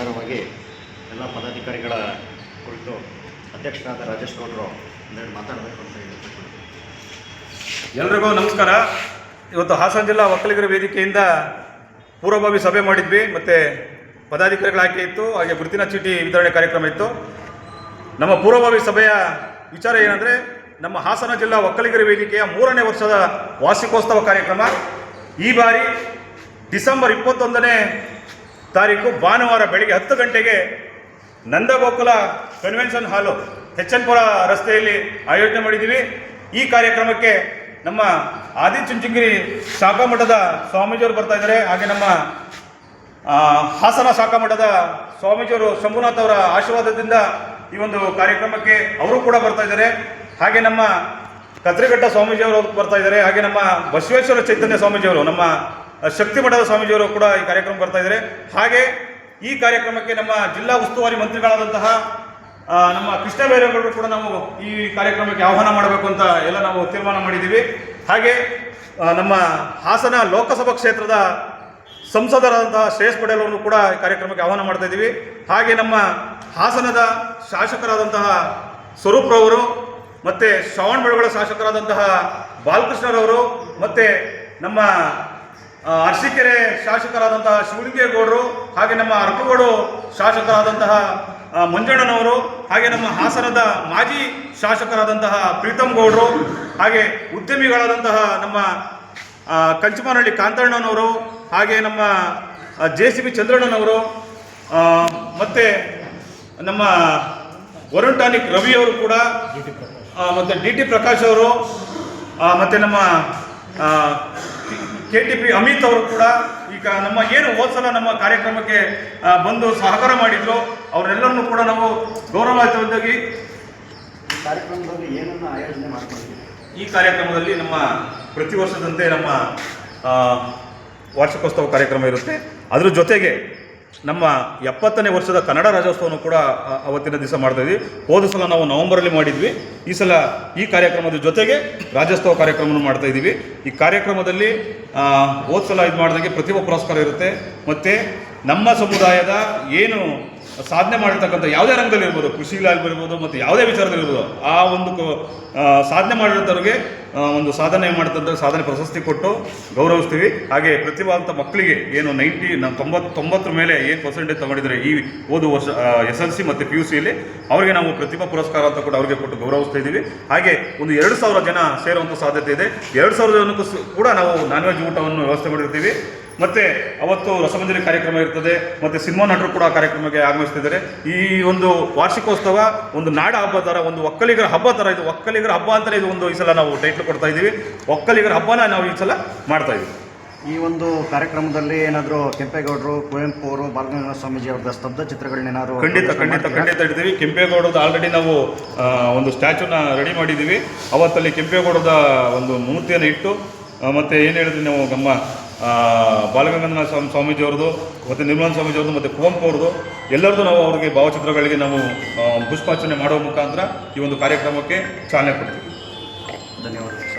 ವಿಚಾರವಾಗಿ ಎಲ್ಲ ಪದಾಧಿಕಾರಿಗಳ ಕುರಿತು ಅಧ್ಯಕ್ಷರಾದ ರಾಜೇಶ್ ಗೌಡರು ಒಂದೆರಡು ಮಾತಾಡಬೇಕು ಅಂತ ಹೇಳಿ ಎಲ್ರಿಗೂ ನಮಸ್ಕಾರ. ಇವತ್ತು ಹಾಸನ ಜಿಲ್ಲಾ ಒಕ್ಕಲಿಗರ ವೇದಿಕೆಯಿಂದ ಪೂರ್ವಭಾವಿ ಸಭೆ ಮಾಡಿದ್ವಿ. ಮತ್ತು ಪದಾಧಿಕಾರಿಗಳ ಆಯ್ಕೆ ಇತ್ತು. ಹಾಗೆ ಗುರುತಿನ ಚೀಟಿ ವಿತರಣೆ ಕಾರ್ಯಕ್ರಮ ಇತ್ತು. ನಮ್ಮ ಪೂರ್ವಭಾವಿ ಸಭೆಯ ವಿಚಾರ ಏನಂದರೆ, ನಮ್ಮ ಹಾಸನ ಜಿಲ್ಲಾ ಒಕ್ಕಲಿಗರ ವೇದಿಕೆಯ ಮೂರನೇ ವರ್ಷದ ವಾರ್ಷಿಕೋತ್ಸವ ಕಾರ್ಯಕ್ರಮ ಈ ಬಾರಿ ಡಿಸೆಂಬರ್ ಇಪ್ಪತ್ತೊಂದನೇ ತಾರೀಕು ಭಾನುವಾರ ಬೆಳಗ್ಗೆ ಹತ್ತು ಗಂಟೆಗೆ ನಂದಗೋಕುಲ ಕನ್ವೆನ್ಷನ್ ಹಾಲು ಹೆಚ್ಚನ್ಪುರ ರಸ್ತೆಯಲ್ಲಿ ಆಯೋಜನೆ ಮಾಡಿದ್ದೀವಿ. ಈ ಕಾರ್ಯಕ್ರಮಕ್ಕೆ ನಮ್ಮ ಆದಿಚುಂಚುಂಗಿರಿ ಶಾಖಾ ಮಠದ ಸ್ವಾಮೀಜಿಯವರು ಬರ್ತಾ ಇದ್ದಾರೆ. ಹಾಗೆ ನಮ್ಮ ಹಾಸನ ಶಾಖಾ ಮಠದ ಸ್ವಾಮೀಜಿಯವರು ಶಂಭುನಾಥ್ ಅವರ ಆಶೀರ್ವಾದದಿಂದ ಈ ಒಂದು ಕಾರ್ಯಕ್ರಮಕ್ಕೆ ಅವರು ಕೂಡ ಬರ್ತಾ ಇದ್ದಾರೆ. ಹಾಗೆ ನಮ್ಮ ಕತ್ರಿಘಟ್ಟ ಸ್ವಾಮೀಜಿಯವರು ಬರ್ತಾ ಇದ್ದಾರೆ. ಹಾಗೆ ನಮ್ಮ ಬಸವೇಶ್ವರ ಚೈತನ್ಯ ಸ್ವಾಮೀಜಿಯವರು, ನಮ್ಮ ಶಕ್ತಿ ಮಠದ ಸ್ವಾಮೀಜಿಯವರು ಕೂಡ ಈ ಕಾರ್ಯಕ್ರಮ ಬರ್ತಾ ಇದ್ದಾರೆ. ಹಾಗೆ ಈ ಕಾರ್ಯಕ್ರಮಕ್ಕೆ ನಮ್ಮ ಜಿಲ್ಲಾ ಉಸ್ತುವಾರಿ ಮಂತ್ರಿಗಳಾದಂತಹ ನಮ್ಮ ಕೃಷ್ಣ ಬೈರೇಗೌಡರು ಕೂಡ ನಾವು ಈ ಕಾರ್ಯಕ್ರಮಕ್ಕೆ ಆಹ್ವಾನ ಮಾಡಬೇಕು ಅಂತ ಎಲ್ಲ ನಾವು ತೀರ್ಮಾನ ಮಾಡಿದ್ದೀವಿ. ಹಾಗೆ ನಮ್ಮ ಹಾಸನ ಲೋಕಸಭಾ ಕ್ಷೇತ್ರದ ಸಂಸದರಾದಂತಹ ಶ್ರೇಯಸ್ ಪಟೇಲ್ ಅವರನ್ನು ಕೂಡ ಈ ಕಾರ್ಯಕ್ರಮಕ್ಕೆ ಆಹ್ವಾನ ಮಾಡ್ತಾ ಇದ್ದೀವಿ. ಹಾಗೆ ನಮ್ಮ ಹಾಸನದ ಶಾಸಕರಾದಂತಹ ಸ್ವರೂಪ್ರವರು ಮತ್ತು ಶ್ರವಣ್ ಬೆಳಗೊಳ ಶಾಸಕರಾದಂತಹ ಬಾಲಕೃಷ್ಣರವರು ಮತ್ತು ನಮ್ಮ ಅರಸೀಕೆರೆ ಶಾಸಕರಾದಂತಹ ಶಿವಲಿಂಗೇಗೌಡರು, ಹಾಗೆ ನಮ್ಮ ಅರಕಗೋಡು ಶಾಸಕರಾದಂತಹ ಮಂಜಣ್ಣನವರು, ಹಾಗೆ ನಮ್ಮ ಹಾಸನದ ಮಾಜಿ ಶಾಸಕರಾದಂತಹ ಪ್ರೀತಮ್ ಗೌಡರು, ಹಾಗೆ ಉದ್ಯಮಿಗಳಾದಂತಹ ನಮ್ಮ ಕಂಚಮಾನಹಳ್ಳಿ ಕಾಂತಣ್ಣನವರು, ಹಾಗೆ ನಮ್ಮ ಜೆ ಸಿ ಬಿ ಚಂದ್ರಣ್ಣನವರು ಮತ್ತು ನಮ್ಮ ವರುಣ್ ಟಾನಿಕ್ ರವಿಯವರು ಕೂಡ ಮತ್ತು ಡಿ ಟಿ ಪ್ರಕಾಶ್ ಅವರು ಮತ್ತೆ ನಮ್ಮ ಕೆ ಟಿ ಪಿ ಅಮಿತ್ ಅವರು ಕೂಡ ಈಗ ನಮ್ಮ ಏನು ಹೋದ್ಸಲ ನಮ್ಮ ಕಾರ್ಯಕ್ರಮಕ್ಕೆ ಬಂದು ಸಹಕಾರ ಮಾಡಿದ್ರು. ಅವರೆಲ್ಲರನ್ನೂ ಕೂಡ ನಾವು ಗೌರವಾಯುತವಾಗಿ ಈ ಕಾರ್ಯಕ್ರಮದಲ್ಲಿ ಏನನ್ನು ಆಯೋಜನೆ ಈ ಕಾರ್ಯಕ್ರಮದಲ್ಲಿ ನಮ್ಮ ಪ್ರತಿ ವರ್ಷದಂತೆ ನಮ್ಮ ವಾರ್ಷಿಕೋತ್ಸವ ಕಾರ್ಯಕ್ರಮ ಇರುತ್ತೆ. ಅದ್ರ ಜೊತೆಗೆ ನಮ್ಮ ಎಪ್ಪತ್ತನೇ ವರ್ಷದ ಕನ್ನಡ ರಾಜ್ಯೋತ್ಸವವನ್ನು ಕೂಡ ಅವತ್ತಿನ ದಿವಸ ಮಾಡ್ತಾ ಇದ್ವಿ. ಹೋದ ಸಲ ನಾವು ನವೆಂಬರಲ್ಲಿ ಮಾಡಿದ್ವಿ. ಈ ಸಲ ಈ ಕಾರ್ಯಕ್ರಮದ ಜೊತೆಗೆ ರಾಜ್ಯೋತ್ಸವ ಕಾರ್ಯಕ್ರಮವನ್ನು ಮಾಡ್ತಾ ಇದ್ದೀವಿ. ಈ ಕಾರ್ಯಕ್ರಮದಲ್ಲಿ ಹೋದ ಸಲ ಇದು ಮಾಡಿದಂಗೆ ಪ್ರತಿಭಾ ಪುರಸ್ಕಾರ ಇರುತ್ತೆ. ಮತ್ತು ನಮ್ಮ ಸಮುದಾಯದ ಏನು ಸಾಧನೆ ಮಾಡಿರ್ತಕ್ಕಂಥ ಯಾವುದೇ ರಂಗದಲ್ಲಿ ಇರ್ಬೋದು ಕೃಷಿಲಾಗಿರ್ಬೋದು ಮತ್ತು ಯಾವುದೇ ವಿಚಾರದಲ್ಲಿ ಇರ್ಬೋದು, ಆ ಒಂದು ಸಾಧನೆ ಮಾಡಿರ್ತವ್ರಿಗೆ ಒಂದು ಸಾಧನೆ ಮಾಡ್ತಂದ್ರೆ ಸಾಧನೆ ಪ್ರಶಸ್ತಿ ಕೊಟ್ಟು ಗೌರವಿಸ್ತೀವಿ. ಹಾಗೆ ಪ್ರತಿಭಾವಂತ ಮಕ್ಕಳಿಗೆ ಏನು ನೈಂಟಿ ನಾವು ತೊಂಬತ್ತು ತೊಂಬತ್ತರ ಮೇಲೆ ಏನು ಪರ್ಸೆಂಟೇಜ್ ತಗೊಂಡಿದ್ದಾರೆ ಈ ಓದು ವರ್ಷ ಎಸ್ ಎಲ್ ಸಿ ಮತ್ತು ಪಿ ಯು ಸಿಯಲ್ಲಿ, ಅವರಿಗೆ ನಾವು ಪ್ರತಿಭಾ ಪುರಸ್ಕಾರ ಅಂತ ಕೂಡ ಅವರಿಗೆ ಕೊಟ್ಟು ಗೌರವಿಸ್ತಾ ಇದ್ದೀವಿ. ಹಾಗೆ ಒಂದು ಎರಡು ಸಾವಿರ ಜನ ಸೇರುವಂಥ ಸಾಧ್ಯತೆ ಇದೆ. ಎರಡು ಸಾವಿರ ಜನಕ್ಕೂ ಕೂಡ ನಾವು ನಾನ್ ವೆಜ್ ಊಟವನ್ನು ವ್ಯವಸ್ಥೆ ಮಾಡಿರ್ತೀವಿ. ಮತ್ತೆ ಅವತ್ತು ರಸಮಂಜರಿ ಕಾರ್ಯಕ್ರಮ ಇರ್ತದೆ ಮತ್ತೆ ಸಿನಿಮಾ ನಟರು ಕೂಡ ಕಾರ್ಯಕ್ರಮಕ್ಕೆ ಆಗಮಿಸ್ತಿದ್ದಾರೆ. ಈ ಒಂದು ವಾರ್ಷಿಕೋತ್ಸವ ಒಂದು ನಾಡ ಹಬ್ಬ ಥರ ಒಂದು ಒಕ್ಕಲಿಗರ ಹಬ್ಬ ಥರ ಇದು ಒಕ್ಕಲಿಗರ ಹಬ್ಬ ಅಂತಲೇ ಇದು ಒಂದು ಈ ಸಲ ನಾವು ಟೈಟ್ಲ್ ಕೊಡ್ತಾ ಇದ್ದೀವಿ. ಒಕ್ಕಲಿಗರ ಹಬ್ಬನ ನಾವು ಈ ಸಲ ಮಾಡ್ತಾ ಇದ್ದೀವಿ. ಈ ಒಂದು ಕಾರ್ಯಕ್ರಮದಲ್ಲಿ ಏನಾದರೂ ಕೆಂಪೇಗೌಡರು ಕುವೆಂಪು ಅವರು ಬಾಲಗಂಗಾ ಸ್ವಾಮೀಜಿ ಅವರ ಸ್ತಬ್ಧ ಚಿತ್ರಗಳನ್ನೇನಾದ್ರು ಖಂಡಿತ ಖಂಡಿತ ಖಂಡಿತ ಇಡ್ತೀವಿ. ಕೆಂಪೇಗೌಡದ ಆಲ್ರೆಡಿ ನಾವು ಒಂದು ಸ್ಟ್ಯಾಚುನ ರೆಡಿ ಮಾಡಿದ್ದೀವಿ. ಅವತ್ತಲ್ಲಿ ಕೆಂಪೇಗೌಡದ ಒಂದು ಮೂರ್ತಿಯನ್ನು ಇಟ್ಟು ಮತ್ತು ಏನು ಹೇಳಿದ್ವಿ ನಾವು ನಮ್ಮ ಬಾಲಗಂಗಾಧರ ಸ್ವಾಮಿ ಸ್ವಾಮೀಜಿಯವ್ರದ್ದು, ಮತ್ತು ನಿರ್ಮಲಾ ಸ್ವಾಮೀಜಿಯವ್ರದ್ದು, ಮತ್ತು ಕುವೆಂಪು ಅವ್ರದ್ದು, ಎಲ್ಲರದ್ದು ನಾವು ಅವರಿಗೆ ಭಾವಚಿತ್ರಗಳಿಗೆ ನಾವು ಪುಷ್ಪಾರ್ಚನೆ ಮಾಡುವ ಮುಖಾಂತರ ಈ ಒಂದು ಕಾರ್ಯಕ್ರಮಕ್ಕೆ ಚಾಲನೆ ಕೊಡ್ತೀವಿ. ಧನ್ಯವಾದಗಳು. ಸರ್